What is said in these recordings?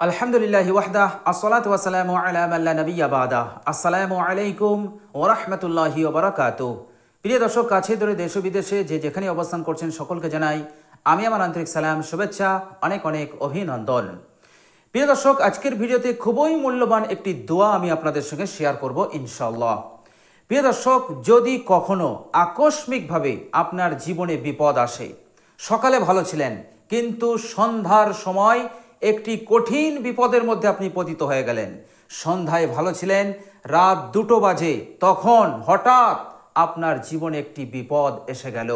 আলহামদুলিল্লাহ ওয়াহদাহ, আসসালাত ওয়াসালামু আলা মাল্লা নবিয়্যা বাদা। আসসালামু আলাইকুম ওয়া রাহমাতুল্লাহি ওয়া বারাকাতুহু। প্রিয় দর্শক, কাছে দূরে দেশ বিদেশে যে যেখানে অবস্থান করছেন সকলকে জানাই আমি আমার আন্তরিক সালাম, শুভেচ্ছা, অনেক অনেক অভিনন্দন। প্রিয় দর্শক, আজকের ভিডিওতে খুবই মূল্যবান একটি দোয়া আমি আপনাদের সঙ্গে শেয়ার করব ইনশাল্লাহ প্রিয় দর্শক, যদি কখনো আকস্মিকভাবে আপনার জীবনে বিপদ আসে, সকালে ভালো ছিলেন, কিন্তু সন্ধ্যার সময় একটি কঠিন বিপদের মধ্যে আপনি পতিত হয়ে গেলেন। সন্ধ্যায় ভালো ছিলেন, রাত দুটো বাজে, তখন হঠাৎ আপনার জীবনে একটি বিপদ এসে গেল।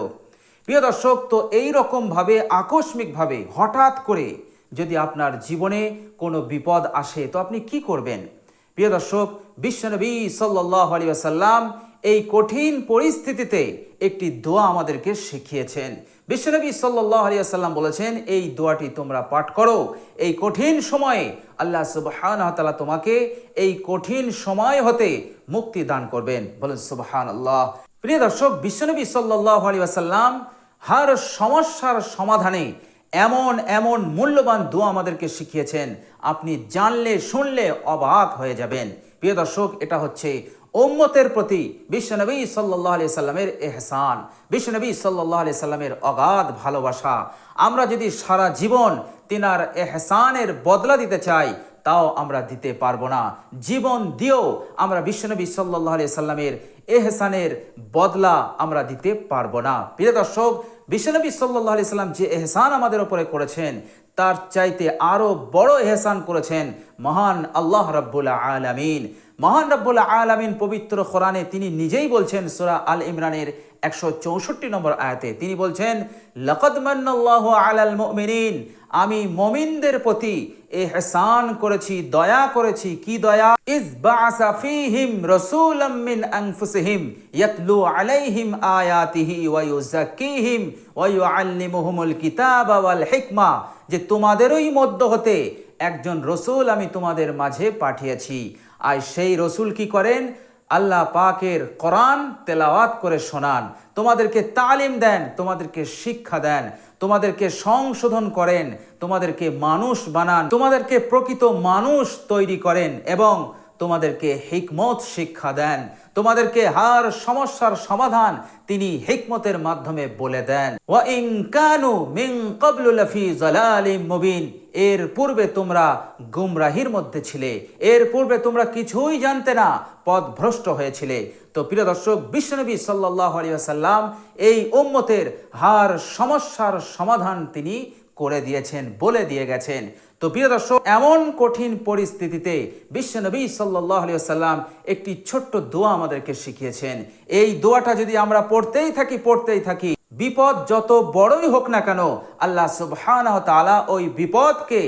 প্রিয় দর্শক, তো এই রকমভাবে আকস্মিকভাবে হঠাৎ করে যদি আপনার জীবনে কোনো বিপদ আসে, তো আপনি কি করবেন? প্রিয় দর্শক, বিশ্বনবী সাল্লাহ আলী আসাল্লাম এই কঠিন পরিস্থিতিতে একটি দোয়া আমাদেরকে শিখিয়েছেন। বিশ্বনবী সাল্লাহ আলী আসাল্লাম বলেছেন, এই দোয়াটি তোমরা পাঠ করো। এই কঠিন সময়ে আল্লাহ সুবহান তালা তোমাকে এই কঠিন সময় হতে মুক্তি দান করবেন। বলেন সুবহান আল্লাহ প্রিয় দর্শক বিশ্বনবী সাল্লাহ আলী আসাল্লাম হার সমস্যার সমাধানে এমন এমন মূল্যবান দোয়া আমাদেরকে শিখিয়েছেন। আপনি জানলে, শুনলে অবাক হয়ে যাবেন। প্রিয় দর্শক, এটা হচ্ছে ওম্মতের প্রতি বিশ্বনবী সাল্লাহ আলি সাল্লামের এহসান বিশ্বনবী সাল্লাহ আলি সাল্লামের অগাধ ভালোবাসা। আমরা যদি সারা জীবন তিনার এহসানের বদলা দিতে চাই, তাও আমরা দিতে পারব না। জীবন দিয়েও আমরা বিশ্বনবী সাল্লাহ আলি সাল্লামের এহসানের বদলা আমরা দিতে পারব না। প্রিয় দর্শক বিশ্বনবী সাল্লাহ আলি সাল্লাম যে এহসান আমাদের ওপরে করেছেন, তার চাইতে আরও বড় এহসান করেছেন মহান আল্লাহ রব্বুল আলামিন। মহান রব্বুল আলামিন পবিত্র কোরআনে তিনি নিজেই বলছেন সুরা আল ইমরানের একশো চৌষট্টি নম্বর আয়াতে। তিনি বলছেন, লকদ মান্নাল্লাহু আলাল মুমিনিন। আমি মমিনদের প্রতি এহসান করেছি, দয়া করেছি। কি দয়া? ইজ বাআসা ফীহিম রাসূলাম মিন আনফুসিহিম ইয়াতলু আলাইহিম আয়াতিহি ওয়া ইউযাক্কিহিম ওয়া ইউআল্লিমুহুমুল কিতাবা ওয়াল হিকমা। যে তোমাদেরই মধ্য হতে একজন রসুল আমি তোমাদের মাঝে পাঠিয়েছি। আর সেই রসুল কি করেন? আল্লাহ পাকের কোরআন তেলাওয়াত করে শোনান। তোমাদেরকে তালিম দেন, তোমাদেরকে শিক্ষা দেন, তোমাদেরকে সংশোধন করেন, তোমাদেরকে মানুষ বানান, তোমাদেরকে প্রকৃত মানুষ তৈরি করেন এবং তোমাদেরকে হিকমত শিক্ষা দেন, তোমাদেরকে হার সমস্যার সমাধান তিনি হিকমতের মাধ্যমে বলে দেন। ওয়া ইন কানু যালালিম মুবিন, এর পূর্বে তোমরা গুমরাহির মধ্যে ছিলে, এর পূর্বে তোমরা কিছুই জানতে না পথ ভ্রষ্ট হয়েছিলে। তো প্রিয় দর্শক, বিশ্বনবী সাল্লাল্লাহু আলাইহি ওয়াসাল্লাম এই উম্মতের হার সমস্যার সমাধান তিনি করে দিয়েছেন, বলে দিয়ে গেছেন। তো প্রিয় দর্শক, এমন কঠিন পরিস্থিতিতে বিশ্বনবী সাল্লাহ সাল্লাম একটি ছোট্ট দোয়া আমাদেরকে শিখিয়েছেন। এই দোয়াটা যদি আমরা পড়তেই থাকি পড়তেই থাকি, বিপদ যত বড়ই হোক না কেন, আল্লাহ সুবহান ওই বিপদকে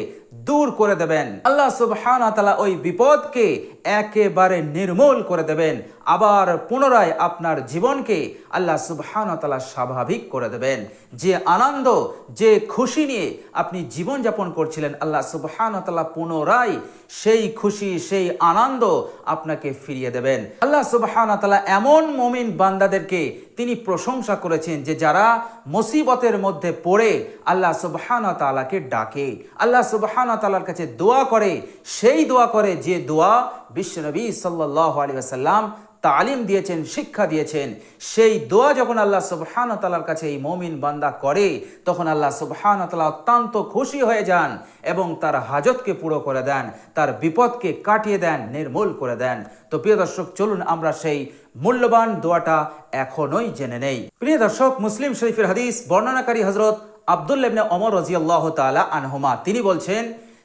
দূর করে দেবেন। আল্লাহ সুবহানাহু তাআলা ওই বিপদকে একেবারে নির্মূল করে দেবেন। আবার পুনরায় আপনার জীবনকে আল্লাহ সুবহানাহু তাআলা স্বাভাবিক করে দেবেন। যে আনন্দ, যে খুশি নিয়ে আপনি জীবনযাপন করছিলেন, আল্লাহ সুবহানাহু তাআলা পুনরায় সেই খুশি, সেই আনন্দ আপনাকে ফিরিয়ে দেবেন। আল্লাহ সুবহানাহু তাআলা এমন মমিন বান্দাদেরকে তিনি প্রশংসা করেছেন যে যারা মুসিবতের মধ্যে পড়ে আল্লাহ সুবহানাহু তালাকে ডাকে। আল্লাহ সুবহান তালার কাছে দোয়া করে, সেই দোয়া করে যে দোয়া বিশ্বনবী সাল্লাহ আলী ওয়াসাল্লাম তালিম দিয়েছেন, শিক্ষা দিয়েছেন, সেই দোয়া যখন আল্লাহ সুবহান তালার কাছে এই মমিন বান্দা করে, তখন আল্লাহ সুবহান তালা অত্যন্ত খুশি হয়ে যান এবং তার হাজতকে পুরো করে দেন, তার বিপদকে কাটিয়ে দেন, নির্মূল করে দেন। তো প্রিয় দর্শক, চলুন আমরা সেই মূল্যবান দোয়াটা এখনোই জেনে নেই। প্রিয় দর্শক, মুসলিম শরীফের হাদিস, বর্ণনাকারী হজরত আবদুল্লাবনে অমর রাজিয়াল্লাহ তালা আনহুমা, তিনি বলছেন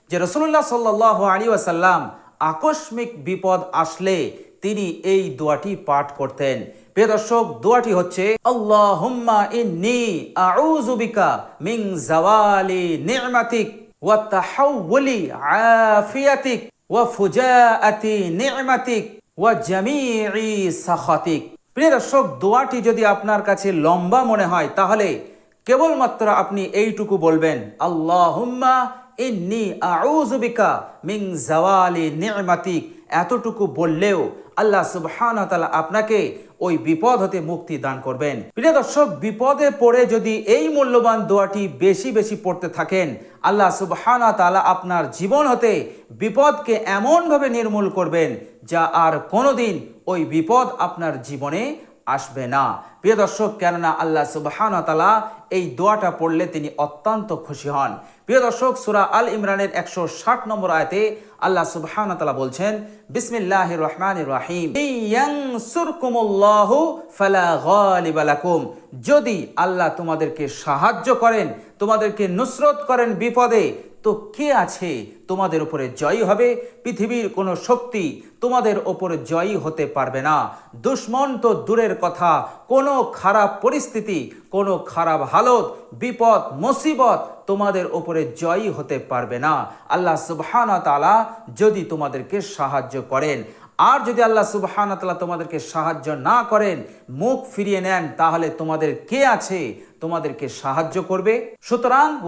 যে রসুল্লাহ সাল্লাহ আলী ওয়াসাল্লাম আকস্মিক বিপদ আসলে তিনি এই দোয়াটি পাঠ করতেন। প্রিয় দর্শক, দোয়াটি হচ্ছে, আল্লাহুম্মা ইন্নি আউযু বিকা মিন জাওয়ালি নি'মাতিক ওয়া তাহাউলি আফিয়াতিক ওয়া ফুজাআতি নি'মাতিক ওয়া জামিই সাখাতিক। প্রিয় দর্শক, দোয়াটি যদি আপনার কাছে লম্বা মনে হয়, তাহলে কেবলমাত্র আপনি এইটুকু বলবেন, আল্লাহুম্মা ইন্নি আউযু বিকা মিন জাওয়ালি নি'মাতিক এতটুকু বললেও আল্লাহ সুবহান তালা আপনাকে ওই বিপদ হতে মুক্তি দান করবেন। প্রিয় দর্শক, বিপদে পড়ে যদি এই মূল্যবান দোয়াটি বেশি বেশি পড়তে থাকেন, আল্লাহ সুবহানা তাআলা আপনার জীবন হতে বিপদকে এমনভাবে নির্মূল করবেন যা আর কোনোদিন ওই বিপদ আপনার জীবনে আসবে না। প্রিয় দর্শক, কেননা আল্লাহ সুবহান তালা এই দোয়াটা পড়লে তিনি অত্যন্ত খুশি হন। প্রিয় দর্শক, সুরা আল ইমরানের একশো ষাট নম্বর আয়তে আল্লাহ সুবহান তালা বলছেন বিসমিল্লাহ রহমান রাহিম। ইয়ানসুরকুমুল্লাহু ফালা গালিবা লাকুম। যদি আল্লাহ তোমাদেরকে সাহায্য করেন, তোমাদেরকে নুসরত করেন বিপদে তো কে আছে তোমাদের উপরে জয়ী হবে? পৃথিবীর কোনো শক্তি তোমাদের ওপরে জয়ী হতে পারবে না। দুশ্মন তো দূরের কথা। কোনো খারাপ পরিস্থিতি, কোনো খারাপ হালত, বিপদ, মুসিবত তোমাদের ওপরে জয়ী হতে পারবে না। আল্লাহ সুবহানা তালা যদি তোমাদেরকে সাহায্য করেন। আর যদি আল্লাহ সুবহান তাআলা তোমাদেরকে সাহায্য না করেন, মুখ ফিরিয়ে নেন, তাহলে তোমাদের কে আছে? তোমাদেরকে সাহায্য করবে। সুতরাং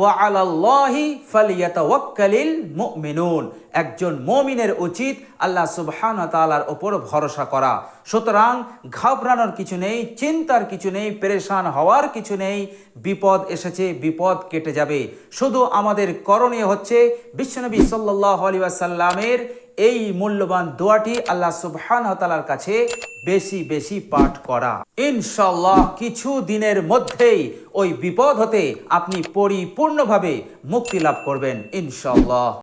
মুমিনুন। একজন মুমিনের উচিত আল্লাহ সুবহান তাআলার উপর ভরসা করা। সুতরাং, ঘাবড়ানোর কিছু নেই, চিন্তার কিছু নেই, পেরেশান হওয়ার কিছু নেই, বিপদ এসেছে, বিপদ কেটে যাবে। শুধু আমাদের করণীয় হচ্ছে, বিশ্বনবী সাল্লাল্লাহু আলাইহি ওয়াসাল্লামের এই মূল্যবান দোয়াটি আল্লাহ সুবহান তালার কাছে বেশি বেশি পাঠ করা। ইনশাল্লাহ কিছু দিনের মধ্যেই ওই বিপদ হতে আপনি পরিপূর্ণভাবে মুক্তি লাভ করবেন ইনশাল্লাহ